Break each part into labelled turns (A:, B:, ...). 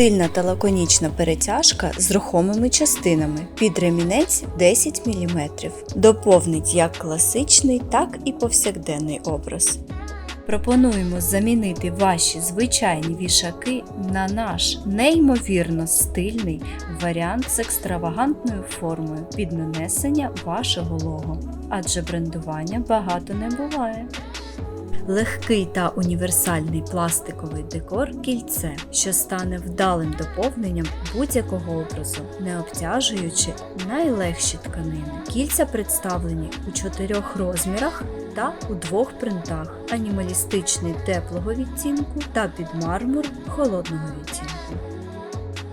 A: Стильна та лаконічна перетяжка з рухомими частинами під ремінець 10 мм. Доповнить як класичний, так і повсякденний образ. Пропонуємо замінити ваші звичайні вішаки на наш неймовірно стильний варіант з екстравагантною формою під нанесення вашого лого, адже брендування багато не буває. Легкий та універсальний пластиковий декор кільце, що стане вдалим доповненням будь-якого образу, не обтяжуючи найлегші тканини. Кільця представлені у чотирьох розмірах та у двох принтах: анімалістичний теплого відтінку та під мармур холодного відтінку.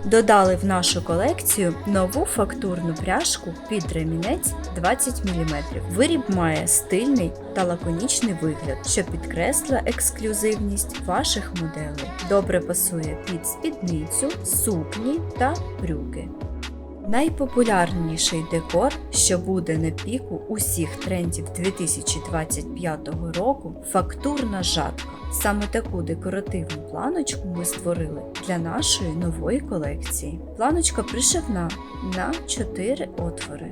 A: Додали в нашу колекцію нову фактурну пряжку під ремінець 20 мм. Виріб має стильний та лаконічний вигляд, що підкреслює ексклюзивність ваших моделей. Добре пасує під спідницю, сукні та брюки. Найпопулярніший декор, що буде на піку усіх трендів 2025 року фактурна жатка. Саме таку декоративну планочку ми створили для нашої нової колекції. Планочка пришивна на 4 отвори.